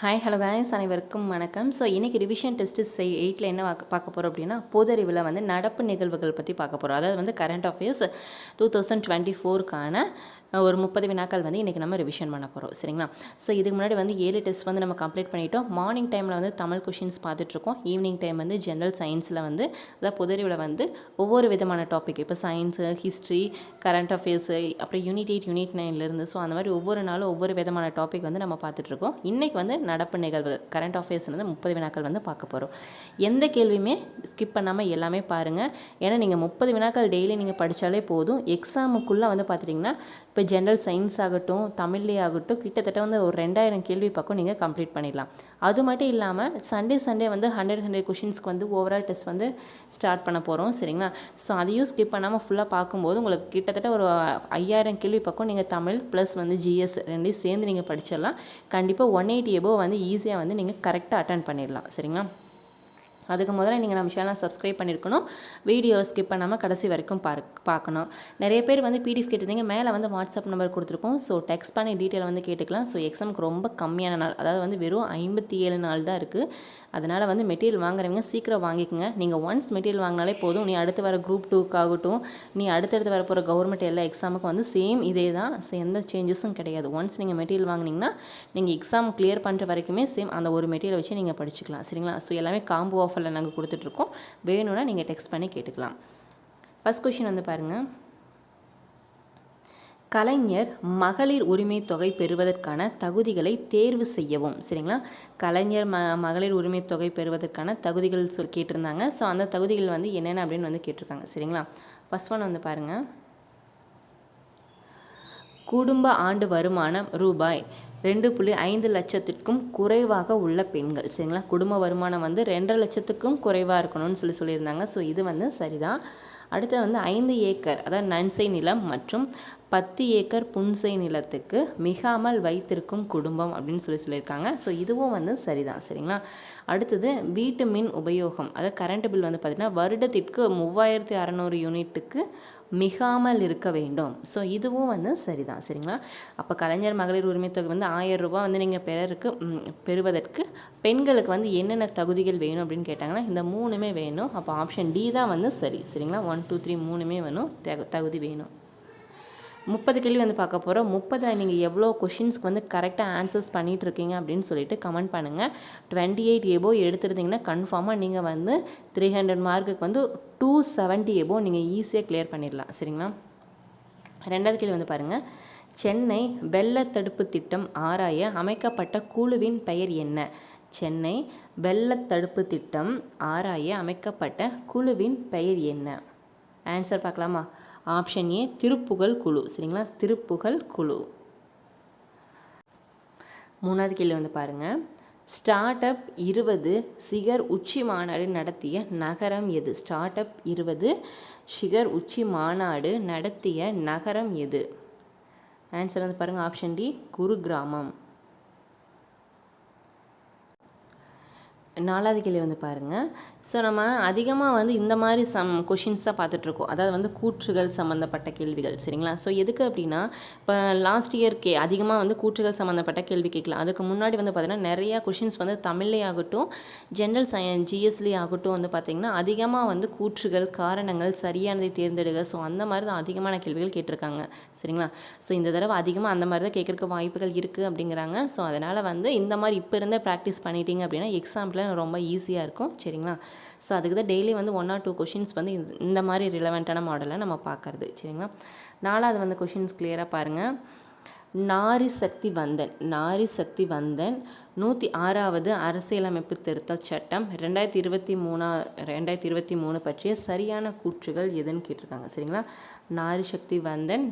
Hi hello guys அனைவருக்கும் வணக்கம். So இன்றைக்கி ரிவிஷன் டெஸ்ட்டு செய் எயிட்டில் என்ன பார்க்க பார்க்க போகிறோம் அப்படின்னா பொதறிவில் வந்து நடப்பு நிகழ்வுகள் பற்றி பார்க்க போகிறோம் அதாவது வந்து current affairs two thousand twenty ஃபோருக்கான ஒரு முப்பது வினாக்கள் வந்து இன்றைக்கி நம்ம ரிவிஷன் பண்ண போகிறோம் சரிங்களா? ஸோ இதுக்கு முன்னாடி வந்து ஏழு டெஸ்ட் வந்து நம்ம கம்ப்ளீட் பண்ணிட்டோம். மார்னிங் டைமில் வந்து தமிழ் கொஷின்ஸ் பார்த்துட்ருக்கோம் ஈவினிங் டைம் வந்து ஜென்ரல் சயின்ஸில் வந்து அதாவது பொதறிவில் வந்து ஒவ்வொரு விதமான டாபிக் இப்போ சயின்ஸு ஹிஸ்ட்ரி கரண்ட் அஃபேர்ஸு அப்புறம் யூனிட் எயிட் யூனிட் நைன்லேருந்து ஸோ அந்த மாதிரி ஒவ்வொரு நாளும் ஒவ்வொரு விதமான டாபிக் வந்து நம்ம பார்த்துட்ருக்கோம் இன்றைக்கி வந்து நடப்பு நிகழ்வு கரண்ட் அஃபேர்ஸ் வந்து முப்பது வினாக்கள் வந்து பார்க்க போகிறோம் எந்த கேள்வியுமே ஸ்கிப் பண்ணாமல் எல்லாமே பாருங்கள் ஏன்னா நீங்கள் முப்பது வினாக்கள் டெய்லி நீங்கள் படித்தாலே போதும். எக்ஸாமுக்குள்ளே வந்து பார்த்துட்டிங்கன்னா இப்போ இப்போ ஜென்ரல் சயின்ஸ் ஆகட்டும் தமிழ்லே ஆகட்டும் கிட்டத்தட்ட வந்து ஒரு ரெண்டாயிரம் கேள்வி பக்கம் நீங்கள் கம்ப்ளீட் பண்ணிடலாம். அது மட்டும் இல்லாமல் சண்டே சண்டே வந்து ஹண்ட்ரட் ஹண்ட்ரட் கொஷின்ஸ்க்கு வந்து ஓவரால் டெஸ்ட் வந்து ஸ்டார்ட் பண்ண போகிறோம் சரிங்களா? ஸோ அதையும் ஸ்கிப் பண்ணாமல் ஃபுல்லாக பார்க்கும்போது உங்களுக்கு கிட்டத்தட்ட ஒரு ஐயாயிரம் கேள்வி பக்கம் நீங்கள் தமிழ் ப்ளஸ் வந்து ஜிஎஸ் ரெண்டையும் சேர்ந்து நீங்கள் படிச்சிடலாம். கண்டிப்பாக ஒன் எயிட்டி எபோ வந்து ஈஸியாக வந்து நீங்கள் கரெக்டாக அட்டன் பண்ணிடலாம் சரிங்களா? அதுக்கு முதல்ல நீங்கள் நம்ம சேனலை சப்ஸ்கிரைப் பண்ணியிருக்கணும் வீடியோ ஸ்கிப் பண்ணாமல் கடைசி வரைக்கும் பார்க்க பார்க்கணும். நிறைய பேர் வந்து பிடிஎஃப் கேட்டிருந்தீங்க மேலே வந்து வாட்ஸ்அப் நம்பர் கொடுத்துருக்கோம். ஸோ டெக்ஸ்ட் பண்ணி டீட்டெயில் வந்து கேட்டுக்கலாம். ஸோ எக்ஸாமுக்கு ரொம்ப கம்மியான நாள். அதாவது வந்து வெறும் ஐம்பத்தி ஏழு நாள் தான் இருக்குது அதனால் வந்து மெட்டீரியல் வாங்குறவங்க சீக்கிரம் வாங்கிக்கோங்க. நீங்கள் ஒன்ஸ் மெட்டீரியல் வாங்கினாலே போதும். நீ அடுத்து வர குரூப் டூக்காகட்டும் நீ அடுத்தடுத்து வர போகிற கவர்மெண்ட் எல்லா எக்ஸாமுக்கும் வந்து சேம் இதே தான். எந்த சேஞ்சஸும் கிடையாது. ஒன்ஸ் நீங்கள் மெட்டீரியல் வாங்குனீங்கன்னா நீங்கள் எக்ஸாம் கிளியர் பண்ணுற வரைக்குமே சேம் அந்த ஒரு மெட்டீரியல் வச்சு நீங்கள் படிச்சுக்கலாம். சரிங்களா? ஸோ எல்லாமே காம்போ ஆஃபரில் நாங்கள் கொடுத்துட்ருக்கோம் வேணும்னா நீங்கள் டெக்ஸ்ட் பண்ணி கேட்டுக்கலாம். ஃபஸ்ட் கொஷின் வந்து பாருங்கள் கலைஞர் மகளிர் உரிமை தொகை பெறுவதற்கான தகுதிகளை தேர்வு செய்யவும். சரிங்களா? கலைஞர் ம மகளிர் உரிமை தொகை பெறுவதற்கான தகுதிகள் சொல் கேட்டிருந்தாங்க. ஸோ அந்த தகுதிகள் வந்து என்னென்ன அப்படின்னு வந்து கேட்டிருக்காங்க. சரிங்களா? ஃபஸ்ட் ஒன் வந்து பாருங்கள் குடும்ப ஆண்டு வருமானம் ரூபாய் ரெண்டு புள்ளி ஐந்து லட்சத்திற்கும் குறைவாக உள்ள பெண்கள். சரிங்களா? குடும்ப வருமானம் வந்து ரெண்டரை லட்சத்துக்கும் குறைவாக இருக்கணும்னு சொல்லி சொல்லியிருந்தாங்க. ஸோ இது வந்து சரிதான். அடுத்து வந்து ஐந்து ஏக்கர் அதாவது நன்சை நிலம் மற்றும் பத்து ஏக்கர் புன்சை நிலத்துக்கு மிகாமல் வைத்திருக்கும் குடும்பம் அப்படின்னு சொல்லி சொல்லியிருக்காங்க. ஸோ இதுவும் வந்து சரிதான். சரிங்களா? அடுத்தது வீட்டு மின் உபயோகம். அதாவது கரண்ட் பில் வந்து பார்த்திங்கன்னா வருடத்திற்கு மூவாயிரத்தி அறநூறு யூனிட்டுக்கு மிகாமல் இருக்க வேண்டும். ஸோ இதுவும் வந்து சரிதான். சரிங்களா? அப்போ கலைஞர் மகளிர் உரிமை தொகை வந்து ஆயிரம் ரூபாய் வந்து நீங்கள் பெறருக்கு பெறுவதற்கு பெண்களுக்கு வந்து என்னென்ன தகுதிகள் வேணும் அப்படின்னு கேட்டாங்கன்னா இந்த மூணுமே வேணும். அப்போ ஆப்ஷன் டி தான் வந்து சரி. சரிங்களா? ஒன் டூ த்ரீ மூணுமே வேணும். தகு தகுதி வேணும். முப்பது கேள்வி வந்து பார்க்க போகிறோம் முப்பதில் நீங்கள் எவ்வளோ கொஷின்ஸ்க்கு வந்து கரெக்டாக ஆன்சர்ஸ் பண்ணிகிட்டு இருக்கீங்க அப்படின்னு சொல்லிட்டு கமெண்ட் பண்ணுங்கள் டுவெண்ட்டி எயிட் எபோ எடுத்துருந்தீங்கன்னா கன்ஃபார்மாக நீங்கள் வந்து த்ரீ ஹண்ட்ரட் மார்க்குக்கு வந்து டூ செவன்ட்டி எபோ நீங்கள் ஈஸியாக கிளியர் பண்ணிடலாம். சரிங்களா? ரெண்டாவது கேள்வி வந்து பாருங்கள் சென்னை வெள்ள தடுப்பு திட்டம் ஆராய அமைக்கப்பட்ட குழுவின் பெயர் என்ன? சென்னை வெள்ள தடுப்பு திட்டம் ஆராய அமைக்கப்பட்ட குழுவின் பெயர் என்ன? ஆன்சர் பார்க்கலாமா? ஆப்ஷன் ஏ திருப்புகழ் குழு. சரிங்களா? திருப்புகழ் குழு. மூணாவது கேள்வி வந்து பாருங்கள் ஸ்டார்ட் அப் இருபது சிகர் உச்சி மாநாடு நடத்திய நகரம் எது? ஸ்டார்ட் அப் இருபது சிகர் உச்சி மாநாடு நடத்திய நகரம் எது? ஆன்சர் வந்து பாருங்கள் ஆப்ஷன் டி குருகிராமம். நாலாவது கேள்வி வந்து பாருங்கள் ஸோ நம்ம அதிகமாக வந்து இந்த மாதிரி சம் கொஷின்ஸ் தான் பார்த்துட்ருக்கோம் அதாவது வந்து கூற்றுகள் சம்மந்தப்பட்ட கேள்விகள் சரிங்களா? ஸோ எதுக்கு அப்படின்னா இப்போ லாஸ்ட் இயர் கே அதிகமாக வந்து கூற்றுகள் சம்மந்தப்பட்ட கேள்வி கேட்கலாம். அதுக்கு முன்னாடி வந்து பார்த்தீங்கன்னா நிறையா கொஷின்ஸ் வந்து தமிழ்லே ஆகட்டும் ஜென்ரல் சயின்ஸ் ஜிஎஸ்லி ஆகட்டும் வந்து பார்த்திங்கன்னா அதிகமாக வந்து கூற்றுகள் காரணங்கள் சரியானதை தேர்ந்தெடுக்க ஸோ அந்த மாதிரி தான் அதிகமான கேள்விகள் கேட்டிருக்காங்க சரிங்களா? ஸோ இந்த தடவை அதிகமாக அந்த மாதிரி தான் கேட்குறக்கு வாய்ப்புகள் இருக்குது அப்படிங்கிறாங்க. ஸோ அதனால் வந்து இந்த மாதிரி இப்போ இருந்தே ப்ராக்டிஸ் பண்ணிட்டீங்க அப்படின்னா எக்ஸாம்பிள் ரொம்ப ஈஸியாக இருக்கும் சரிங்களா? ஸோ அதுக்கு தான் டெய்லி வந்து ஒன் ஆர் டூ கொஷின்ஸ் வந்து இந்த- இந்த மாதிரி ரிலவெண்ட்டான மாடலை நம்ம பார்க்கறது. சரிங்களா? நாலாவது வந்து கொஷின்ஸ் கிளியராக பாருங்கள் நாரி சக்தி வந்தன் நாரி சக்தி வந்தன் நூற்றி ஆறாவது அரசியலமைப்பு திருத்த சட்டம் ரெண்டாயிரத்தி இருபத்தி மூணா ரெண்டாயிரத்தி இருபத்தி மூணு பற்றிய சரியான கூற்றுகள் எதுன்னு கேட்டிருக்காங்க. சரிங்களா? நாரி சக்தி வந்தன்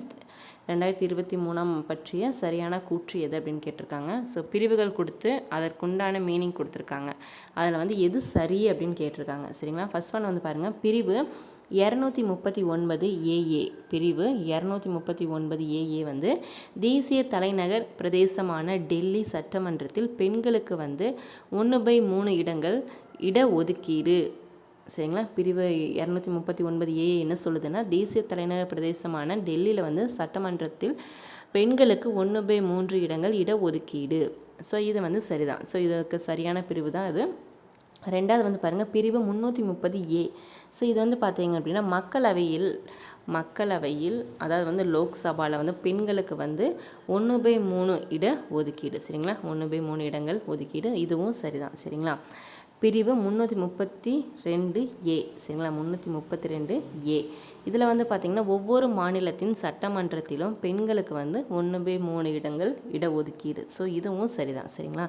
ரெண்டாயிரத்தி இருபத்தி மூணாம் பற்றிய சரியான கூற்று எது அப்படின்னு கேட்டிருக்காங்க. ஸோ பிரிவுகள் கொடுத்து அதற்குண்டான மீனிங் கொடுத்துருக்காங்க. அதில் வந்து எது சரி அப்படின்னு கேட்டிருக்காங்க. சரிங்களா? ஃபர்ஸ்ட் ஒன் வந்து பாருங்கள் பிரிவு இரநூத்தி முப்பத்தி ஒன்பது ஏஏ பிரிவு இரநூத்தி முப்பத்தி ஒன்பது ஏஏ வந்து தேசிய தலைநகர் பிரதேசமான டெல்லி சட்டமன்றத்தில் பெண்களுக்கு வந்து ஒன்று பை மூணு இடங்கள் இட ஒதுக்கீடு சரிங்களா? பிரிவு இரநூத்தி முப்பத்தி ஒன்பது ஏ என்ன சொல்லுதுன்னா தேசிய தலைநகர் பிரதேசமான டெல்லியில் வந்து சட்டமன்றத்தில் பெண்களுக்கு ஒன்று பை மூன்று இடங்கள் இடஒதுக்கீடு ஸோ இது வந்து சரிதான். ஸோ இதுக்கு சரியான பிரிவு தான் இது. ரெண்டாவது வந்து பாருங்கள் பிரிவு முந்நூற்றி முப்பது ஏ. ஸோ இது வந்து பார்த்தீங்க அப்படின்னா மக்களவையில் மக்களவையில் அதாவது வந்து லோக்சபாவில் வந்து பெண்களுக்கு வந்து ஒன்று பை மூணு இட ஒதுக்கீடு. சரிங்களா? ஒன்று பை மூணு இடங்கள் ஒதுக்கீடு. இதுவும் சரிதான். சரிங்களா? பிரிவு முந்நூற்றி முப்பத்தி ரெண்டு ஏ. சரிங்களா? முந்நூற்றி முப்பத்தி ரெண்டு ஏ. இதில் வந்து பார்த்திங்கன்னா ஒவ்வொரு மாநிலத்தின் சட்டமன்றத்திலும் பெண்களுக்கு வந்து ஒன்று பை மூணு இடங்கள் இடஒதுக்கீடு. ஸோ இதுவும் சரிதான். சரிங்களா?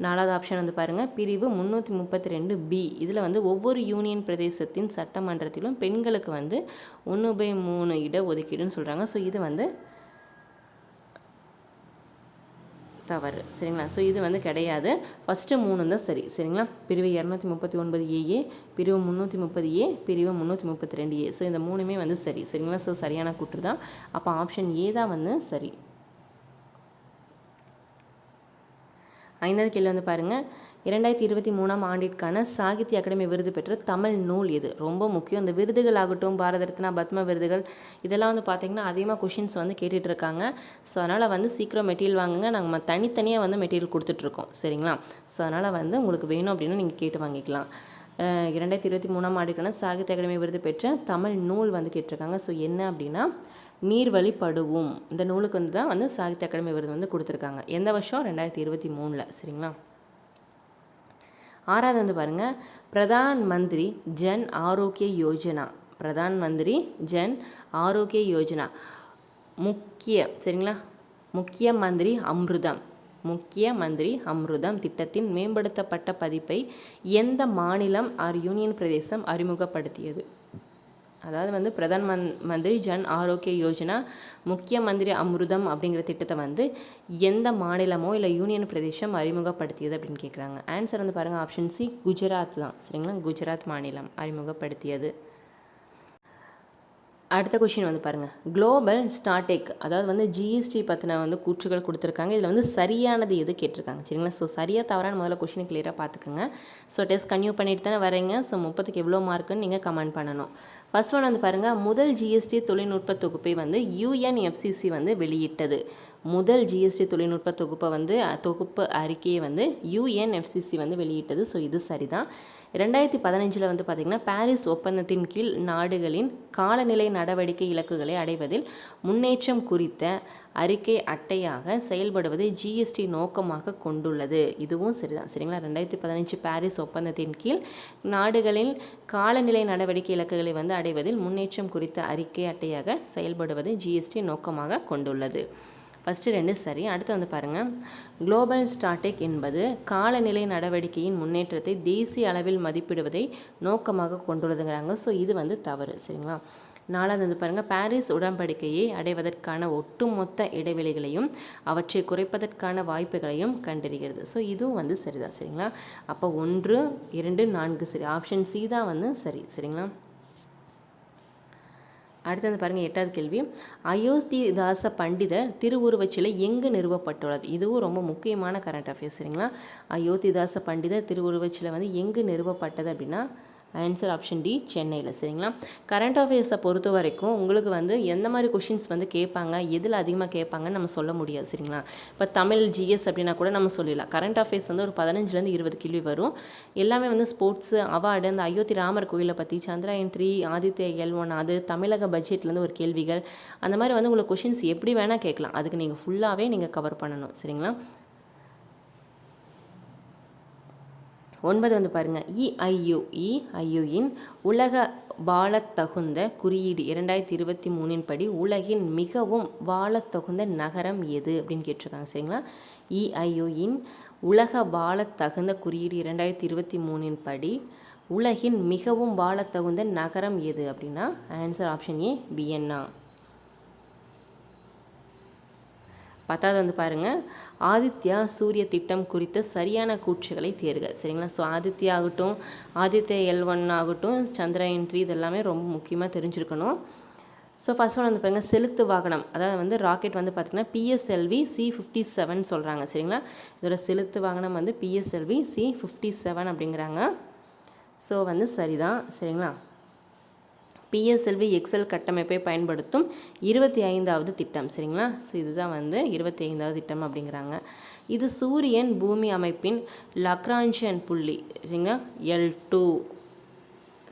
நாலாவது ஆப்ஷன் வந்து பாருங்கள் பிரிவு முந்நூற்றி முப்பத்தி ரெண்டு பி. இதில் வந்து ஒவ்வொரு யூனியன் பிரதேசத்தின் சட்டமன்றத்திலும் பெண்களுக்கு வந்து ஒன்று பை மூணு இட ஒதுக்கீடுன்னு சொல்கிறாங்க ஸோ இது வந்து தவறு. சரிங்களா? ஸோ இது வந்து கிடையாது. ஃபஸ்ட்டு மூணு தான் சரி. சரிங்களா? பிரிவு இரநூத்தி முப்பத்தி ஒன்பது ஏஏ பிரிவு முந்நூற்றி முப்பது ஏ பிரிவு முந்நூற்றி முப்பத்தி ரெண்டு ஏ ஸோ இந்த மூணுமே வந்து சரி. சரிங்களா? ஸோ சரியான கூற்று தான். அப்போ ஆப்ஷன் ஏ தான் வந்து சரி. ஐந்தாவது கேள்வி வந்து பாருங்கள் இரண்டாயிரத்தி இருபத்தி மூணாம் ஆண்டிற்கான சாகித்ய அகாடமி விருது பெற்ற தமிழ் நூல் இது ரொம்ப முக்கியம். இந்த விருதுகள் ஆகட்டும் பாரத ரத்னா பத்ம விருதுகள் இதெல்லாம் வந்து பார்த்திங்கன்னா அதிகமாக கொஷின்ஸ் வந்து கேட்டுட்டு இருக்காங்க ஸோ அதனால் வந்து சீக்கிரம் மெட்டீரியல் வாங்குங்க. நாங்கள் தனித்தனியாக வந்து மெட்டீரியல் கொடுத்துட்ருக்கோம். சரிங்களா? ஸோ அதனால் வந்து உங்களுக்கு வேணும் அப்படின்னா நீங்கள் கேட்டு வாங்கிக்கலாம். இரண்டாயிரத்தி இருபத்தி மூணாம் ஆண்டுக்கான சாகித்ய அகாடமி விருது பெற்ற தமிழ் நூல் வந்து கேட்டிருக்காங்க ஸோ என்ன அப்படின்னா நீர்வழி படுவோம் இந்த நூலுக்கு வந்து தான் வந்து சாகித்ய அகாடமி விருது வந்து கொடுத்துருக்காங்க. எந்த வருஷம்? ரெண்டாயிரத்தி இருபத்தி மூணில் சரிங்களா? ஆறாவது வந்து பாருங்கள் பிரதான் மந்திரி ஜன் ஆரோக்கிய யோஜனா. பிரதான் மந்திரி ஜன் ஆரோக்கிய யோஜனா. முக்கிய சரிங்களா? முக்கிய மந்திரி அம்ருதம். முக்கிய மந்திரி அம்ருதம் திட்டத்தின் மேம்படுத்தப்பட்ட பதிப்பை எந்த மாநிலம் ஆர் யூனியன் பிரதேசம் அறிமுகப்படுத்தியது? அதாவது வந்து பிரதான் மந் மந்திரி ஜன் ஆரோக்கிய யோஜனா முக்கிய மந்திரி அமிர்தம் அப்படிங்கிற திட்டத்தை வந்து எந்த மாநிலமோ இல்லை யூனியன் பிரதேசம் அறிமுகப்படுத்தியது அப்படின்னு கேட்குறாங்க ஆன்சர் வந்து பாருங்கள் ஆப்ஷன் சி குஜராத் தான். சரிங்களா? குஜராத் மாநிலம் அறிமுகப்படுத்தியது. அடுத்த கொஷின் வந்து பாருங்கள் குளோபல் ஸ்டார்டெக் அதாவது வந்து ஜிஎஸ்டி பற்றின வந்து கூற்றுகள் கொடுத்துருக்காங்க. இதில் வந்து சரியானது எது கேட்டிருக்காங்க? சரிங்களா? ஸோ சரியாக தவறான முதல்ல கொஷினை கிளியராக பார்த்துக்கோங்க ஸோ டெஸ்ட் கன்யூ பண்ணிட்டு தானே வரீங்க ஸோ முப்பத்துக்கு எவ்வளோ மார்க்குன்னு நீங்கள் கமெண்ட் பண்ணணும். ஃபர்ஸ்ட் ஒன் வந்து பாருங்கள் முதல் ஜிஎஸ்டி தொழில்நுட்ப தொகுப்பை வந்து யூஎன்எஃப்சிசி வந்து வெளியிட்டது. முதல் ஜிஎஸ்டி தொழில்நுட்ப தொகுப்பை வந்து தொகுப்பு அறிக்கையை வந்து யுஎன்எஃப்சிசி வந்து வெளியிட்டது. ஸோ இது சரிதான். ரெண்டாயிரத்தி பதினஞ்சில் வந்து பார்த்திங்கன்னா பாரிஸ் ஒப்பந்தத்தின் கீழ் நாடுகளின் காலநிலை நடவடிக்கை இலக்குகளை அடைவதில் முன்னேற்றம் குறித்த அறிக்கை அட்டையாக செயல்படுவதை ஜிஎஸ்டி நோக்கமாக கொண்டுள்ளது. இதுவும் சரிதான். சரிங்களா? ரெண்டாயிரத்தி பதினஞ்சு பாரிஸ் ஒப்பந்தத்தின் கீழ் நாடுகளின் காலநிலை நடவடிக்கை இலக்குகளை வந்து அடைவதில் முன்னேற்றம் குறித்த அறிக்கை அட்டையாக செயல்படுவதை ஜிஎஸ்டி நோக்கமாக கொண்டுள்ளது. ஃபஸ்ட்டு ரெண்டு சரி அடுத்து வந்து பாருங்கள் குளோபல் ஸ்டாட்டிக் என்பது காலநிலை நடவடிக்கையின் முன்னேற்றத்தை தேசிய அளவில் மதிப்பிடுவதை நோக்கமாக கொண்டுள்ளதுங்கிறாங்க. ஸோ இது வந்து தவறு சரிங்களா? நாலாவது வந்து பாருங்கள் பாரிஸ் உடன்படிக்கையை அடைவதற்கான ஒட்டுமொத்த இடைவெளிகளையும் அவற்றை குறைப்பதற்கான வாய்ப்புகளையும் கண்டறிகிறது. ஸோ இதுவும் வந்து சரிதான் சரிங்களா? அப்போ ஒன்று இரண்டு நான்கு சரி. ஆப்ஷன் சி தான் வந்து சரி சரிங்களா? அடுத்து வந்து பாருங்கள் எட்டாவது கேள்வி. அயோத்திதாச பண்டிதர் திருவுருவச் சிலை எங்கு நிறுவப்பட்டுள்ளது? இதுவும் ரொம்ப முக்கியமான கரண்ட் அஃபேர்ஸ் சரிங்களா? அயோத்திதாச பண்டிதர் திருவுருவச் சிலை வந்து எங்கு நிறுவப்பட்டது அப்படின்னா ஆன்சர் ஆப்ஷன் டி சென்னையில். சரிங்களா? கரண்ட் அஃபேர்ஸை பொறுத்த வரைக்கும் உங்களுக்கு வந்து எந்த மாதிரி கொஷின்ஸ் வந்து கேட்பாங்க எதில் அதிகமாக கேட்பாங்கன்னு நம்ம சொல்ல முடியாது சரிங்களா? இப்போ தமிழ் ஜிஎஸ் அப்படின்னா கூட நம்ம சொல்லிடலாம். கரண்ட் அஃபேர்ஸ் வந்து ஒரு பதினஞ்சுலேருந்து இருபது கேள்வி வரும். எல்லாமே வந்து ஸ்போர்ட்ஸு அவார்டு அந்த அயோத்தி ராமர் கோயிலை பற்றி Chandrayaan three Aditya L one அது தமிழக பட்ஜெட்லேருந்து ஒரு கேள்விகள். அந்த மாதிரி வந்து உங்களுக்கு கொஷின்ஸ் எப்படி வேணால் கேட்கலாம். அதுக்கு நீங்கள் ஃபுல்லாகவே நீங்கள் கவர் பண்ணணும் சரிங்களா? ஒன்பது வந்து பாருங்கள் இஐயு இஐயுயின் உலக வாழத்தகுந்த குறியீடு இரண்டாயிரத்தி இருபத்தி மூணின் படி உலகின் மிகவும் வாழத்தகுந்த நகரம் எது அப்படின்னு கேட்டிருக்காங்க சரிங்களா? இஐயுயின் உலக வாழத்தகுந்த குறியீடு இரண்டாயிரத்தி இருபத்தி மூணின் படி உலகின் மிகவும் வாழத்தகுந்த நகரம் எது அப்படின்னா? ஆன்சர் ஆப்ஷன் ஏ வியன்னா பத்தாவது வந்து பாருங்கள் ஆதித்யா சூரிய திட்டம் குறித்த சரியான கூற்றுகளை தேர்க சரிங்களா? ஸோ ஆதித்யா ஆகட்டும் ஆதித்யா எல் ஒன் ஆகட்டும் சந்திரயன் த்ரீ இதெல்லாமே ரொம்ப முக்கியமாக தெரிஞ்சிருக்கணும். ஸோ ஃபஸ்ட் ஒன் வந்து பாருங்கள் செலுத்து வாகனம். அதாவது வந்து ராக்கெட் வந்து பார்த்திங்கன்னா பிஎஸ்எல்வி சி ஃபிஃப்டி செவன் சொல்கிறாங்க சரிங்களா? இதோட செலுத்து வாகனம் வந்து பிஎஸ்எல்வி சி ஃபிஃப்டி செவன் அப்படிங்கிறாங்க. ஸோ வந்து சரிதான். சரிங்களா? பிஎஸ்எல்வி எக்ஸல் கட்டமைப்பை பயன்படுத்தும் இருபத்தி ஐந்தாவது திட்டம். சரிங்களா? ஸோ இதுதான் வந்து இருபத்தி ஐந்தாவது திட்டம் அப்படிங்கிறாங்க. இது சூரியன் பூமி அமைப்பின் லக்ரான்ஷியன் புள்ளி. சரிங்களா? எல் டூ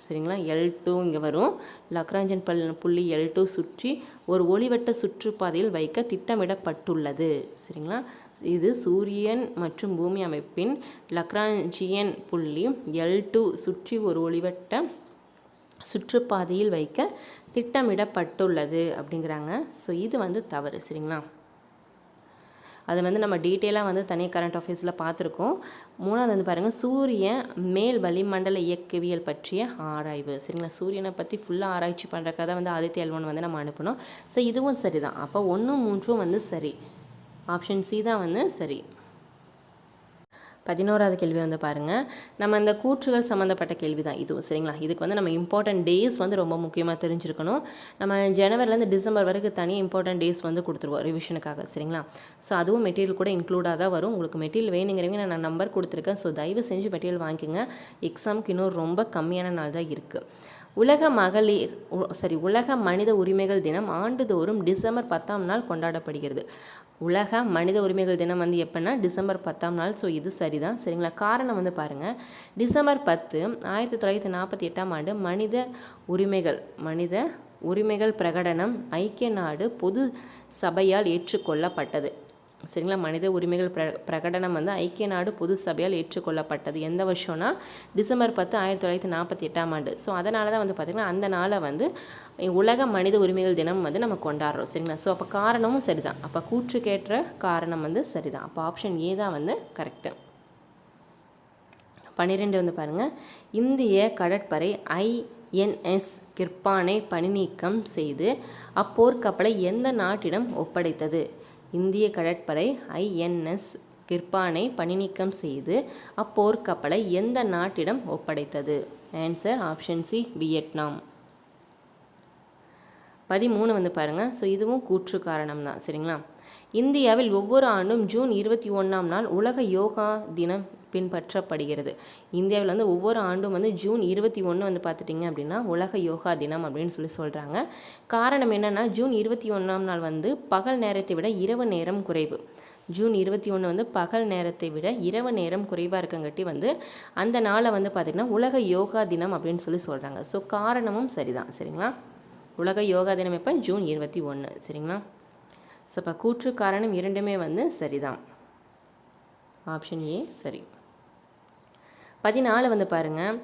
சரிங்களா? எல் டூ இங்கே வரும். லக்ராஞ்சன் பல் புள்ளி எல் டூ சுற்றி ஒரு ஒளிவட்ட சுற்றுப்பாதையில் வைக்க திட்டமிடப்பட்டுள்ளது. சரிங்களா? இது சூரியன் மற்றும் பூமி அமைப்பின் லக்ராஞ்சியன் புள்ளி. எல் டூ சுற்றி ஒரு ஒளிவட்ட சுற்றுப்பாதையில் வைக்க திட்டமிடப்பட்டுள்ளது அப்படிங்கிறாங்க. ஸோ இது வந்து தவறு சரிங்களா? அது வந்து நம்ம டீட்டெயிலாக வந்து தனி கரண்ட் ஆஃபீஸில் பார்த்துருக்கோம். மூணாவது வந்து பாருங்கள் சூரிய மேல் வளிமண்டல இயக்கவியல் பற்றிய ஆராய்வு சரிங்களா? சூரியனை பற்றி ஃபுல்லாக ஆராய்ச்சி பண்ணுறக்காக தான் வந்து ஆதித்ய எல்வன் வந்து நம்ம அனுப்பணும் ஸோ இதுவும் சரி தான் அப்போ ஒன்றும் மூன்றும் வந்து சரி. ஆப்ஷன் சி தான் வந்து சரி. பதினோராவது கேள்வி வந்து பாருங்கள் நம்ம இந்த கூற்றுகள் சம்மந்தப்பட்ட கேள்வி தான் இதுவும் சரிங்களா? இதுக்கு வந்து நம்ம இம்பார்ட்டன்ட் டேஸ் வந்து ரொம்ப முக்கியமாக தெரிஞ்சிருக்கணும். நம்ம ஜனவரிலேருந்து டிசம்பர் வரைக்கும் தனி இம்பார்ட்டன்ட் டேஸ் வந்து கொடுத்துருவோம் ரிவிஷனுக்காக சரிங்களா? ஸோ அதுவும் மெட்டீரியல் கூட இன்க்ளூடாக தான் வரும். உங்களுக்கு மெட்டீரியல் வேணுங்கிறவங்க நான் நம்பர் கொடுத்துருக்கேன். ஸோ தயவு செஞ்சு மெட்டீரியல் வாங்கிக்கோங்க. எக்ஸாமுக்கு இன்னும் ரொம்ப கம்மியான நாள் தான் இருக்குது உலக மகளிர் சாரி உலக மனித உரிமைகள் தினம் ஆண்டுதோறும் டிசம்பர் பத்தாம் நாள் கொண்டாடப்படுகிறது. உலக மனித உரிமைகள் தினம் வந்து எப்போன்னா டிசம்பர் பத்தாம் நாள். ஸோ இது சரிதான். சரிங்களா? காரணம் வந்து பாருங்கள் டிசம்பர் பத்து ஆயிரத்தி தொள்ளாயிரத்தி நாற்பத்தி எட்டாம் ஆண்டு மனித உரிமைகள் மனித உரிமைகள் பிரகடனம் ஐக்கிய நாடு பொது சபையால் ஏற்றுக்கொள்ளப்பட்டது. சரிங்களா? மனித உரிமைகள் பிர பிரகடனம் வந்து ஐக்கிய நாடு பொது சபையால் ஏற்றுக்கொள்ளப்பட்டது. எந்த வருஷம்னா டிசம்பர் பத்து ஆயிரத்தி தொள்ளாயிரத்தி நாற்பத்தி எட்டாம் ஆண்டு. ஸோ அதனால தான் வந்து பார்த்திங்கன்னா அந்த நாளை வந்து உலக மனித உரிமைகள் தினம் வந்து நம்ம கொண்டாடுறோம். சரிங்களா? ஸோ அப்போ காரணமும் சரிதான். அப்போ கூற்றுக்கேற்ற காரணம் வந்து சரிதான். அப்போ ஆப்ஷன் ஏ தான் வந்து கரெக்டு பன்னிரெண்டு வந்து பாருங்கள் இந்திய கடற்படை ஐஎன்எஸ் கிர்பானை பணிநீக்கம் செய்து அப்போர்க்கப்பலை எந்த நாட்டிடம் ஒப்படைத்தது? இந்திய கடற்படை ஐஎன்எஸ் கிர்பானை பணிநீக்கம் செய்து அப்போர்க்கப்பலை எந்த நாட்டிடம் ஒப்படைத்தது? Answer option C Vietnam. பதிமூணு வந்து பாருங்கள் ஸோ இதுவும் கூற்று காரணம் தான் சரிங்களா? இந்தியாவில் ஒவ்வொரு ஆண்டும் ஜூன் இருபத்தி ஒன்றாம் நாள் உலக யோகா தினம் பின்பற்றப்படுகிறது. இந்தியாவில் வந்து ஒவ்வொரு ஆண்டும் வந்து ஜூன் இருபத்தி ஒன்று வந்து பார்த்துட்டிங்க அப்படின்னா உலக யோகா தினம் அப்படின்னு சொல்லி சொல்கிறாங்க காரணம் என்னென்னா ஜூன் இருபத்தி ஒன்றாம் நாள் வந்து பகல் நேரத்தை விட இரவு நேரம் குறைவு. ஜூன் இருபத்தி ஒன்று வந்து பகல் நேரத்தை விட இரவு நேரம் குறைவாக இருக்கங்காட்டி வந்து அந்த நாளை வந்து பார்த்திங்கன்னா உலக யோகா தினம் அப்படின்னு சொல்லி சொல்கிறாங்க ஸோ காரணமும் சரிதான். சரிங்களா? உலக யோகா தினம் எப்போ? ஜூன் இருபத்தி ஒன்று சரிங்களா? ஸோ இப்போ கூற்று காரணம் இரண்டுமே வந்து சரிதான். ஆப்ஷன் ஏ சரி. பதினாலு வந்து பாருங்கள்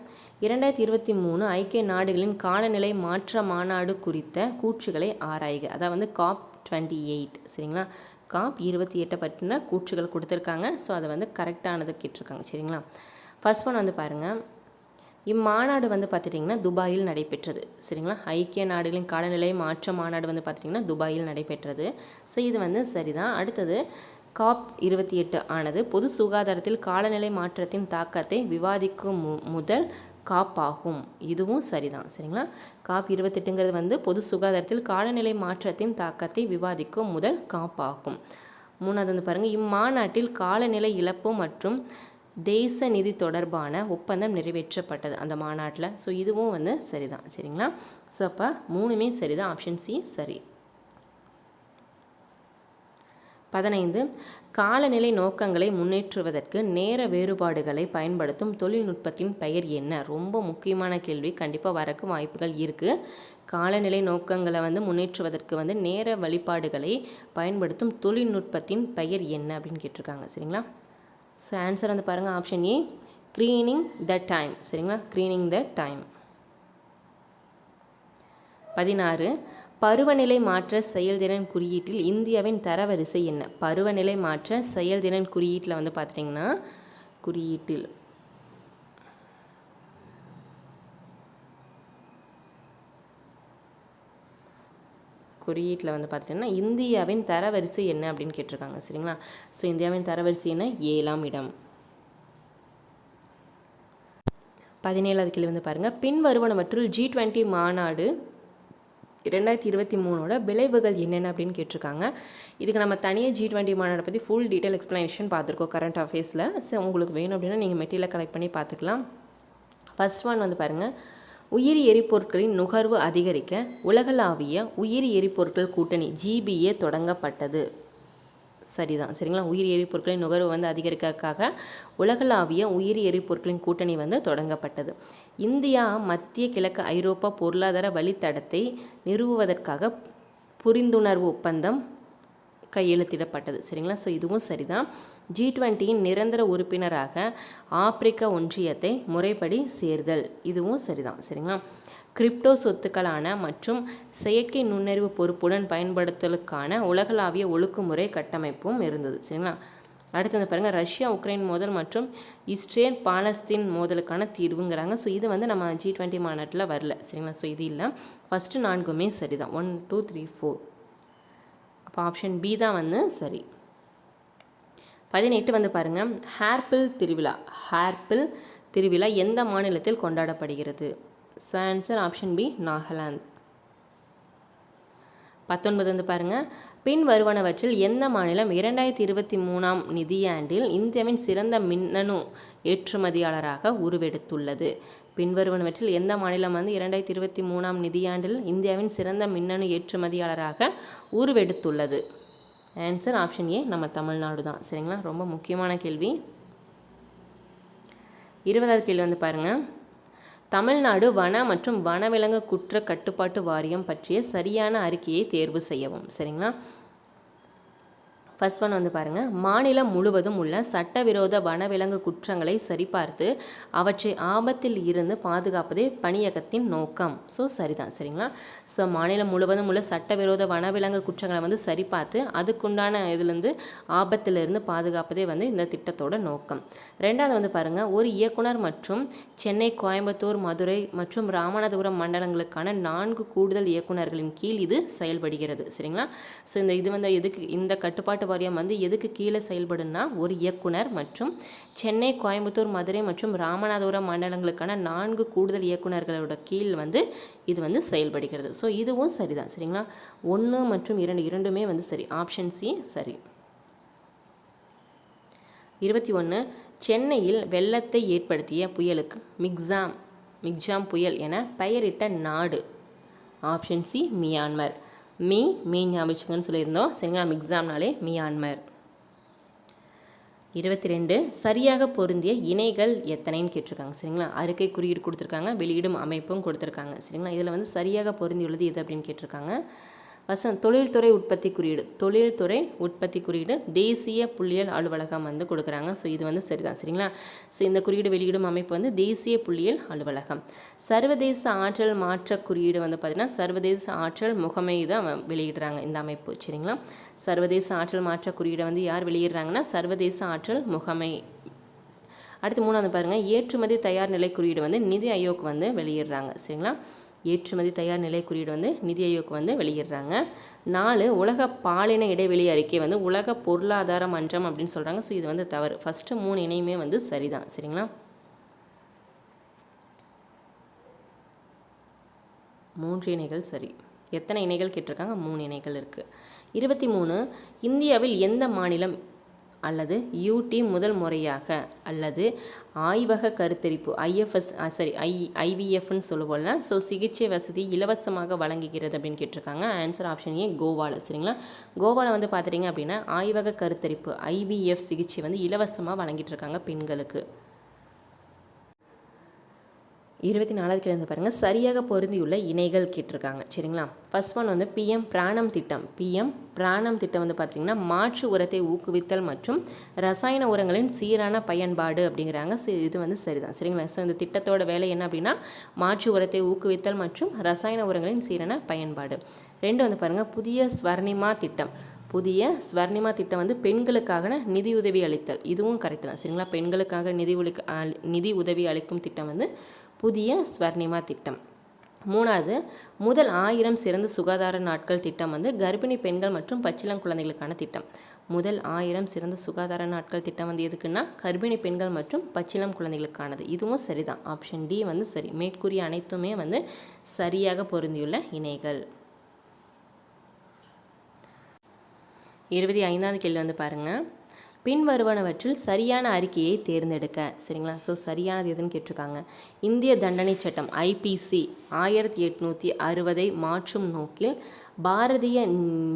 இரண்டாயிரத்தி இருபத்தி மூணு ஐக்கிய நாடுகளின் காலநிலை மாற்ற மாநாடு குறித்த கூற்றுகளை ஆராய்க. அதாவது வந்து காப் டுவெண்ட்டி எயிட் சரிங்களா? காப் இருபத்தி எட்டை பற்றின கூற்றுகள் கொடுத்துருக்காங்க. ஸோ அதை வந்து கரெக்டானது கேட்டிருக்காங்க. சரிங்களா? ஃபர்ஸ்ட் ஒன் வந்து பாருங்கள் இம்மாநாடு வந்து பார்த்துட்டிங்கன்னா துபாயில் நடைபெற்றது. சரிங்களா? ஐக்கிய நாடுகளின் காலநிலை மாற்ற மாநாடு வந்து பார்த்துட்டிங்கன்னா துபாயில் நடைபெற்றது. ஸோ இது வந்து சரிதான். அடுத்தது காப் இருபத்தி எட்டு ஆனது பொது சுகாதாரத்தில் காலநிலை மாற்றத்தின் தாக்கத்தை விவாதிக்கும் மு முதல் காப் ஆகும் இதுவும் சரிதான் சரிங்களா? காப் இருபத்தெட்டுங்கிறது வந்து பொது சுகாதாரத்தில் காலநிலை மாற்றத்தின் தாக்கத்தை விவாதிக்கும் முதல் காப் ஆகும் மூணாவது வந்து பாருங்கள் இம்மாநாட்டில் காலநிலை இழப்பு மற்றும் தேச நிதி தொடர்பான ஒப்பந்தம் நிறைவேற்றப்பட்டது அந்த மாநாட்டில். ஸோ இதுவும் வந்து சரிதான் சரிங்களா? ஸோ அப்போ மூணுமே சரிதான் ஆப்ஷன் சி சரி. பதினைந்து காலநிலை நோக்கங்களை முன்னேற்றுவதற்கு நேர வேறுபாடுகளை பயன்படுத்தும் தொழில்நுட்பத்தின் பெயர் என்ன? ரொம்ப முக்கியமான கேள்வி. கண்டிப்பாக வரக்கு வாய்ப்புகள் இருக்குது காலநிலை நோக்கங்களை வந்து முன்னேற்றுவதற்கு வந்து நேர வழிபாடுகளை பயன்படுத்தும் தொழில்நுட்பத்தின் பெயர் என்ன அப்படின்னு கேட்டிருக்காங்க. சரிங்களா? ஸோ ஆன்சர் வந்து பாருங்கள் option A greening the time சரிங்களா? க்ரீனிங் த டைம் பதினாறு பருவநிலை மாற்ற செயல்திறன் குறியீட்டில் இந்தியாவின் தரவரிசை என்ன? பருவநிலை மாற்ற செயல்திறன் குறியீட்டில் வந்து பார்த்துட்டிங்கன்னா குறியீட்டில். குறியீட்டில் வந்து பார்த்துட்டிங்கன்னா இந்தியாவின் தரவரிசை என்ன அப்படின்னு கேட்டிருக்காங்க சரிங்களா? ஸோ இந்தியாவின் தரவரிசை என்ன? ஏழாம் இடம். பதினேழாவது கேள்வி வந்து பாருங்கள் பின்வருவனவற்றுள் ஜி டுவெண்ட்டி மாநாடு ரெண்டாயிரத்தி இருபத்தி மூணோட விளைவுகள் என்னென்ன அப்படின்னு கேட்டிருக்காங்க. இதுக்கு நம்ம தனியாக ஜி டுவெண்ட்டி மாநாடை பற்றி ஃபுல் டீட்டெயில் எக்ஸ்ப்ளனேஷன் பார்த்துருக்கோம் கரண்ட் அஃபேர்ஸில் ஸோ உங்களுக்கு வேணும் அப்படின்னா நீங்கள் மெட்டீரியல் கலெக்ட் பண்ணி பார்த்துக்கலாம். ஃபர்ஸ்ட் ஒன் வந்து பாருங்கள் உயிரி எரிபொருட்களின் நுகர்வு அதிகரிக்க உலகளாவிய உயிரி எரிபொருட்கள் கூட்டணி ஜிபிஏ தொடங்கப்பட்டது. சரிதான். சரிங்களா? உயிரி எரிபொருட்களின் நுகர்வு வந்து அதிகரிக்கிறதுக்காக உலகளாவிய உயிரி எரிபொருட்களின் கூட்டணி வந்து தொடங்கப்பட்டது. இந்தியா மத்திய கிழக்கு ஐரோப்பா பொருளாதார வழித்தடத்தை நிறுவுவதற்காக புரிந்துணர்வு ஒப்பந்தம் கையெழுத்திடப்பட்டது. சரிங்களா? ஸோ இதுவும் சரிதான். ஜி டுவெண்ட்டியின் நிரந்தர உறுப்பினராக ஆப்பிரிக்க ஒன்றியத்தை முறைப்படி சேர்தல். இதுவும் சரிதான். சரிங்களா? கிரிப்டோ சொத்துக்களான மற்றும் செயற்கை நுண்ணறிவு பொறுப்புடன் பயன்படுத்தலுக்கான உலகளாவிய ஒழுக்குமுறை கட்டமைப்பும் இருந்தது. சரிங்களா? அடுத்து வந்து பாருங்கள் ரஷ்யா உக்ரைன் மோதல் மற்றும் இஸ்ரேல் பாலஸ்தீன் மோதலுக்கான தீர்வுங்கிறாங்க. ஸோ இது வந்து நம்ம ஜி டுவெண்ட்டி மாநாட்டில் வரல. சரிங்களா? ஸோ இது இல்லை. ஃபஸ்ட்டு நான்குமே சரி தான் ஒன் டூ த்ரீ ஃபோர் அப்போ ஆப்ஷன் பி தான் வந்து சரி. பதினெட்டு வந்து பாருங்கள் ஹேர்பில் திருவிழா. ஹேர்பில் திருவிழா எந்த மாநிலத்தில் கொண்டாடப்படுகிறது? So answer option B Nagaland பத்தொன்பது வந்து பாருங்கள் பின் வருவனவற்றில் எந்த மாநிலம் இரண்டாயிரத்தி இருபத்தி மூணாம் நிதியாண்டில் இந்தியாவின் சிறந்த மின்னணு ஏற்றுமதியாளராக உருவெடுத்துள்ளது? பின்வருவனவற்றில் எந்த மாநிலம் வந்து இரண்டாயிரத்தி இருபத்தி மூணாம் நிதியாண்டில் இந்தியாவின் சிறந்த மின்னணு ஏற்றுமதியாளராக உருவெடுத்துள்ளது? ஆன்சர் ஆப்ஷன் ஏ நம்ம தமிழ்நாடு தான். சரிங்களா? ரொம்ப முக்கியமான கேள்வி. இருபதாவது கேள்வி வந்து பாருங்கள் தமிழ்நாடு வன மற்றும் வனவிலங்கு குற்ற கட்டுப்பாட்டு வாரியம் பற்றிய சரியான அறிக்கையை தேர்வு செய்யவும். சரிங்களா? ஃபர்ஸ்ட் ஒன் வந்து பாருங்கள் மாநிலம் முழுவதும் உள்ள சட்டவிரோத வனவிலங்கு குற்றங்களை சரிபார்த்து அவற்றை ஆபத்தில் இருந்து பாதுகாப்பதே பணியகத்தின் நோக்கம். ஸோ சரிதான். சரிங்களா? ஸோ மாநிலம் முழுவதும் உள்ள சட்டவிரோத வனவிலங்கு குற்றங்களை வந்து சரிபார்த்து அதுக்குண்டான இதுலேருந்து ஆபத்திலிருந்து பாதுகாப்பதே வந்து இந்த திட்டத்தோட நோக்கம். ரெண்டாவது வந்து பாருங்கள் ஒரு இயக்குனர் மற்றும் சென்னை கோயம்புத்தூர் மதுரை மற்றும் ராமநாதபுரம் மண்டலங்களுக்கான நான்கு கூடுதல் இயக்குனர்களின் கீழ் இது செயல்படுகிறது. சரிங்களா? ஸோ இந்த இது வந்து எதுக்கு இந்த கட்டுப்பாட்டு வாரியம் வந்து எதுக்கு கீழே செயல்படுன்னா ஒரு இயக்குனர் மற்றும் சென்னை கோயம்புத்தூர் மதுரை மற்றும் ராமநாதபுரம் மண்டலங்களுக்கான நான்கு கூடுதல் இயக்குநர்களோட கீழ் வந்து இது வந்து செயல்படுகிறது. ஸோ இதுவும் சரிதான். சரிங்களா? ஒன்று மற்றும் இரண்டு இரண்டுமே வந்து சரி. ஆப்ஷன் சி சரி. இருபத்தி ஒன்று சென்னையில் வெள்ளத்தை ஏற்படுத்திய புயலுக்கு மிக்ஸாம் மிக்ஜாம் புயல் என பெயரிட்ட நாடு. Option C Myanmar. மீ மீ ஞாபகம் சொல்லியிருந்தோம். சரிங்களா? மிக்ஸாம்னாலே மியான்மர் இருபத்தி ரெண்டு சரியாக பொருந்திய இணைகள் எத்தனைன்னு கேட்டிருக்காங்க. சரிங்களா? அறிக்கை குறியீடு கொடுத்துருக்காங்க வெளியிடும் அமைப்பும் கொடுத்துருக்காங்க. சரிங்களா? இதில் வந்து சரியாக பொருந்தியுள்ளது எது அப்படின்னு கேட்டிருக்காங்க? வசந்த் தொழில்துறை உற்பத்தி குறியீடு. தொழில்துறை உற்பத்தி குறியீடு தேசிய புள்ளியியல் அலுவலகம் வந்து கொடுக்குறாங்க. ஸோ இது வந்து சரிதான். சரிங்களா? ஸோ இந்த குறியீடு வெளியிடும் அமைப்பு வந்து தேசிய புள்ளியியல் அலுவலகம். சர்வதேச ஆற்றல் மாற்ற குறியீடு வந்து பார்த்திங்கன்னா சர்வதேச ஆற்றல் முகமை தான் வெளியிடுறாங்க இந்த அமைப்பு. சரிங்களா? சர்வதேச ஆற்றல் மாற்ற குறியீடை வந்து யார் வெளியிடுறாங்கன்னா சர்வதேச ஆற்றல் முகமை. அடுத்து மூணாவது பாருங்கள் ஏற்றுமதி தயார் நிலை குறியீடு வந்து நிதி ஆயோக் வந்து வெளியிடுறாங்க. சரிங்களா? ஏற்றுமதி தயார் நிலை குறியீடு வந்து நிதி ஆயோக் வந்து வெளியிடுறாங்க. நாலு உலக பாலின இடைவெளி அறிக்கை வந்து உலக பொருளாதார மன்றம் அப்படின்னு சொல்கிறாங்க ஸோ இது வந்து தவறு. ஃபஸ்ட்டு மூணு இணையுமே வந்து சரிதான். சரிங்களா? மூன்று இணைகள் சரி. எத்தனை இணைகள் கேட்டிருக்காங்க? மூணு இணைகள் இருக்குது இருபத்தி மூணு இந்தியாவில் எந்த மாநிலம் அல்லது யூடி முதல் முறையாக அல்லது ஆய்வக கருத்தரிப்பு ஐஎஃப்எஸ் சாரி ஐ ஐவிஎஃப்னு சொல்லுவோம்ல. ஸோ சிகிச்சை வசதி இலவசமாக வழங்குகிறது அப்படின்னு கேட்டிருக்காங்க. ஆன்சர் ஆப்ஷன் ஏ கோவாவில் சரிங்களா? கோவாவில் வந்து பார்த்துட்டிங்க அப்படின்னா ஆய்வக கருத்தரிப்பு ஐவிஎஃப் சிகிச்சை வந்து இலவசமாக வழங்கிட்டு இருக்காங்க பெண்களுக்கு. இருபத்தி நாலாவது கிழந்து பாருங்கள் சரியாக பொருந்தியுள்ள இணைகள் கேட்டிருக்காங்க. சரிங்களா? ஃபர்ஸ்ட் ஒன் வந்து பிஎம் பிராணம் திட்டம். பிஎம் பிராணம் திட்டம் வந்து பார்த்திங்கன்னா மாற்று உரத்தை ஊக்குவித்தல் மற்றும் ரசாயன உரங்களின் சீரான பயன்பாடு அப்படிங்கிறாங்க. இது வந்து சரிதான். சரிங்களா? ஸோ இந்த திட்டத்தோட வேலை என்ன அப்படின்னா மாற்று உரத்தை ஊக்குவித்தல் மற்றும் ரசாயன உரங்களின் சீரான பயன்பாடு. ரெண்டு வந்து பாருங்கள் புதிய ஸ்வர்ணிமா திட்டம். புதிய ஸ்வர்ணிமா திட்டம் வந்து பெண்களுக்கான நிதியுதவி அளித்தல். இதுவும் கரெக்டு தான். சரிங்களா? பெண்களுக்காக நிதி நிதி உதவி அளிக்கும் திட்டம் வந்து புதிய ஸ்வர்ணிமா திட்டம். மூணாவது முதல் ஆயிரம் சிறந்த சுகாதார நாட்கள் திட்டம் வந்து கர்ப்பிணி பெண்கள் மற்றும் பச்சிளம் குழந்தைகளுக்கான திட்டம். முதல் ஆயிரம் சிறந்த சுகாதார நாட்கள் திட்டம் வந்து எதுக்குன்னா கர்ப்பிணி பெண்கள் மற்றும் பச்சிளம் குழந்தைகளுக்கானது. இதுவும் சரிதான். ஆப்ஷன் டி வந்து சரி. மேற்கூறிய அனைத்துமே வந்து சரியாக பொருந்தியுள்ள இணைகள். இருபத்தி ஐந்தாவது கேள்வி வந்து பாருங்கள் பின்வருவனவற்றில் சரியான அறிக்கையை தேர்ந்தெடுக்க. சரிங்களா? ஸோ சரியானது எதுன்னு கேட்டிருக்காங்க. இந்திய தண்டனை சட்டம் ஐபிசி ஆயிரத்தி எட்நூற்றி அறுபதை மாற்றும் நோக்கில் பாரதிய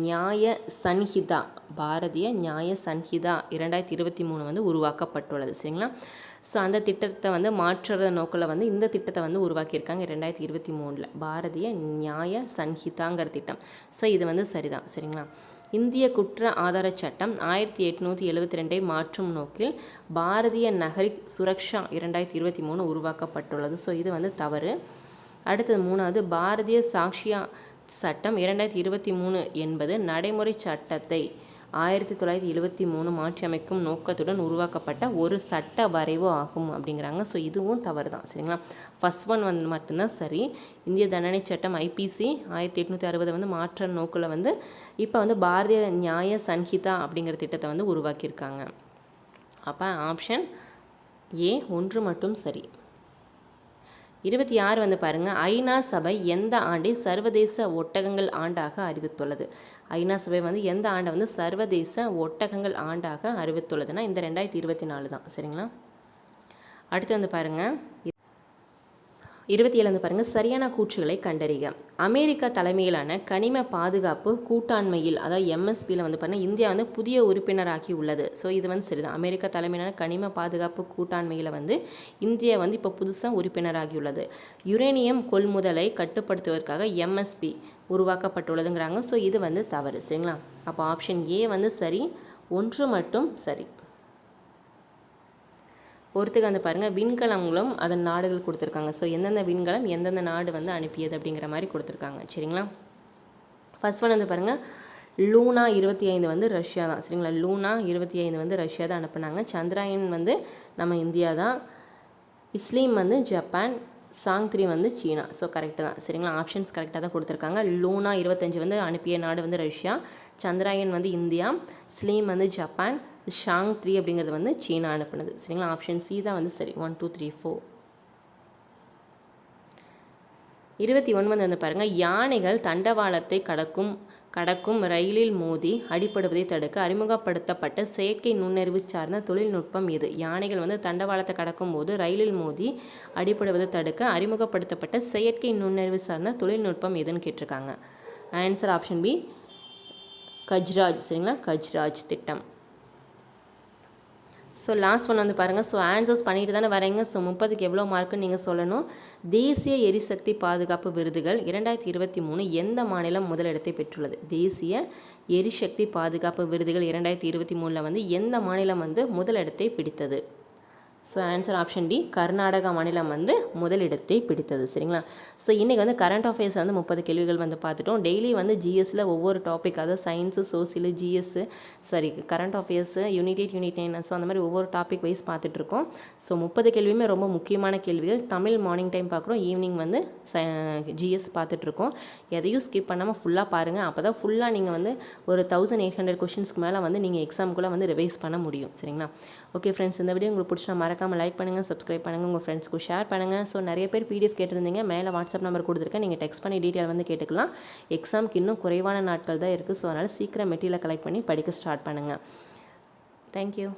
நியாய சன்ஹிதா பாரதிய நியாய சன்ஹிதா இரண்டாயிரத்தி இருபத்தி மூணு வந்து உருவாக்கப்பட்டுள்ளது. சரிங்களா? ஸோ அந்த திட்டத்தை வந்து மாற்றுற நோக்கில் வந்து இந்த திட்டத்தை வந்து உருவாக்கியிருக்காங்க ரெண்டாயிரத்தி இருபத்தி மூணில். பாரதிய நியாய சன்ஹிதாங்கிற திட்டம். ஸோ இது வந்து சரிதான். சரிங்களா? இந்திய குற்ற ஆதார சட்டம் ஆயிரத்தி எட்நூற்றி எழுபத்தி ரெண்டை மாற்றும் நோக்கில் பாரதிய நகரி சுரக்ஷா இரண்டாயிரத்தி இருபத்தி மூணு உருவாக்கப்பட்டுள்ளது. ஸோ இது வந்து தவறு. அடுத்தது மூணாவது பாரதிய சாக்ஷியா சட்டம் இரண்டாயிரத்தி இருபத்தி மூணு என்பது நடைமுறை சட்டத்தை ஆயிரத்தி தொள்ளாயிரத்தி எழுபத்தி மூணு மாற்றியமைக்கும் நோக்கத்துடன் உருவாக்கப்பட்ட ஒரு சட்ட வரைவு ஆகும் அப்படிங்கிறாங்க. ஸோ இதுவும் தவறு தான் சரிங்களா? ஃபஸ்ட் ஒன் வந்து மட்டும்தான் சரி. இந்திய தண்டனை சட்டம் ஐபிசி ஆயிரத்தி எட்நூற்றி அறுபதை வந்து மாற்ற நோக்கில் வந்து இப்போ வந்து பாரதிய நியாய சன்ஹிதா அப்படிங்கிற திட்டத்தை வந்து உருவாக்கியிருக்காங்க. அப்போ ஆப்ஷன் ஏ ஒன்று மட்டும் சரி. இருபத்தி ஆறு வந்து பாருங்கள் ஐநா சபை எந்த ஆண்டை சர்வதேச ஒட்டகங்கள் ஆண்டாக அறிவித்துள்ளது? ஐநா சபை வந்து எந்த ஆண்டை வந்து சர்வதேச ஒட்டகங்கள் ஆண்டாக அறிவித்துள்ளதுன்னா இந்த ரெண்டாயிரத்தி இருபத்தி நாலு தான். சரிங்களா? அடுத்து வந்து பாருங்கள் இருபத்தி ஏழு பாருங்கள் சரியான கூற்றுகளை கண்டறிக. அமெரிக்கா தலைமையிலான கனிம பாதுகாப்பு கூட்டாண்மையில் அதாவது எம்எஸ்பியில் வந்து பாருங்கள் இந்தியா வந்து புதிய உறுப்பினராகி உள்ளது. ஸோ இது வந்து சரிதான். அமெரிக்கா தலைமையிலான கனிம பாதுகாப்பு கூட்டாண்மையில் வந்து இந்தியா வந்து இப்போ புதுசாக உறுப்பினராகி உள்ளது. யுரேனியம் கொள்முதலை கட்டுப்படுத்துவதற்காக எம்எஸ்பி உருவாக்கப்பட்டுள்ளதுங்கிறாங்க. ஸோ இது வந்து தவறு. சரிங்களா? அப்போ ஆப்ஷன் ஏ வந்து சரி ஒன்று மட்டும் சரி. ஒருத்துக்கு வந்து பாருங்கள் விண்கலங்களும் அதன் நாடுகள் கொடுத்துருக்காங்க. ஸோ எந்தெந்த விண்கலம் எந்தெந்த நாடு வந்து அனுப்பியது அப்படிங்கிற மாதிரி கொடுத்துருக்காங்க. சரிங்களா? ஃபர்ஸ்ட் ஒன் வந்து பாருங்கள் லூனா இருபத்தி ஐந்து வந்து ரஷ்யா தான். சரிங்களா? லூனா இருபத்தி ஐந்து வந்து ரஷ்யா தான் அனுப்புனாங்க. சந்திராயன் வந்து நம்ம இந்தியா தான். இஸ்லீம் வந்து ஜப்பான் சாங் த்ரீ வந்து சீனா. ஸோ கரெக்டு தான். சரிங்களா? ஆப்ஷன்ஸ் கரெக்டாக தான் கொடுத்துருக்காங்க. லூனா இருபத்தஞ்சி வந்து அனுப்பிய நாடு வந்து ரஷ்யா. சந்திராயன் வந்து இந்தியா. ஸ்லீம் வந்து ஜப்பான். ஷாங் த்ரீ அப்படிங்கிறது வந்து சீனா அனுப்புனது. சரிங்களா? ஆப்ஷன் சி தான் வந்து சரி. ஒன் டூ த்ரீ ஃபோர் இருபத்தி ஒன்பது வந்து பாருங்கள் யானைகள் தண்டவாளத்தை கடக்கும் கடக்கும் ரயிலில் மோதி அடிப்படுவதை தடுக்க அறிமுகப்படுத்தப்பட்ட செயற்கை நுண்ணறிவு சார்ந்த தொழில்நுட்பம் இது. யானைகள் வந்து தண்டவாளத்தை கடக்கும் போது ரயிலில் மோதி அடிப்படுவதை தடுக்க அறிமுகப்படுத்தப்பட்ட செயற்கை நுண்ணறிவு சார்ந்த தொழில்நுட்பம் எதுன்னு கேட்டிருக்காங்க. Answer option B Gajraj. சரிங்களா? கஜ்ராஜ் திட்டம். ஸோ லாஸ்ட் ஒன் வந்து பாருங்கள் ஸோ ஆன்சர்ஸ் பண்ணிட்டு தானே வரீங்க. ஸோ முப்பதுக்கு எவ்வளோ மார்க்குன்னு நீங்கள் சொல்லணும். தேசிய எரிசக்தி பாதுகாப்பு விருதுகள் இரண்டாயிரத்தி இருபத்தி மூணு எந்த மாநிலம் முதலிடத்தை பெற்றுள்ளது? தேசிய எரிசக்தி பாதுகாப்பு விருதுகள் இரண்டாயிரத்தி இருபத்தி மூணில் வந்து எந்த மாநிலம் வந்து முதலிடத்தை பிடித்தது? So answer option D Karnataka மாநிலம் வந்து முதலிடத்தை பிடித்தது. சரிங்களா? ஸோ இன்றைக்கி வந்து கரண்ட் அஃபேர்ஸ் வந்து முப்பது கேள்விகள் வந்து பார்த்துட்டோம். டெய்லி வந்து ஜிஎஸ்சில் ஒவ்வொரு டாபிக் அதாவது சயின்ஸு சோசியலு ஜிஎஸ்ஸு சரி current affairs unit eight unit nine so அந்த மாதிரி ஒவ்வொரு டாபிக் வைஸ் பார்த்துட்ருக்கோம் ஸோ முப்பது கேள்வியுமே ரொம்ப முக்கியமான கேள்விகள். தமிழ் மார்னிங் டைம் பார்க்குறோம். ஈவினிங் வந்து ஜிஎஸ் பார்த்துட்ருக்கோம் எதையும் ஸ்கிப் பண்ணாமல் ஃபுல்லாக பாருங்கள் அப்போ தான் ஃபுல்லாக நீங்கள் வந்து ஒரு தௌசண்ட் எயிட் ஹண்ட்ரட் கொஷின்ஸ்க்கு மேலே வந்து நீங்கள் எக்ஸாம்குள்ளே வந்து ரிவைஸ் பண்ண முடியும். சரிங்களா? ஓகே ஃப்ரெண்ட்ஸ் இந்த வீடியோ உங்களுக்கு பிடிச்சா மறக்காமல் லைக் பண்ணுங்கள் சப்ஸ்கிரைப் பண்ணுங்கள் உங்கள் ஃப்ரெண்ட்ஸ்க்கு ஷேர் பண்ணுங்கள் ஸோ நிறைய பேர் பிடிஎஃப் கேட்டிருந்தீங்க மேலே வாட்ஸ்அப் நம்பர் கொடுத்துருக்கேன் நீங்கள் டெக்ஸ்ட் பண்ணி டீட்டெயில் வந்து கேட்டுக்கலாம். எக்ஸாமுக்கு இன்னும் குறைவான நாட்கள் தான் இருக்குது ஸோ அதனால் சீக்கிரம் மெட்டீரியல் கலெக்ட் பண்ணி படிக்க ஸ்டார்ட் பண்ணுங்கள் தேங்க்யூ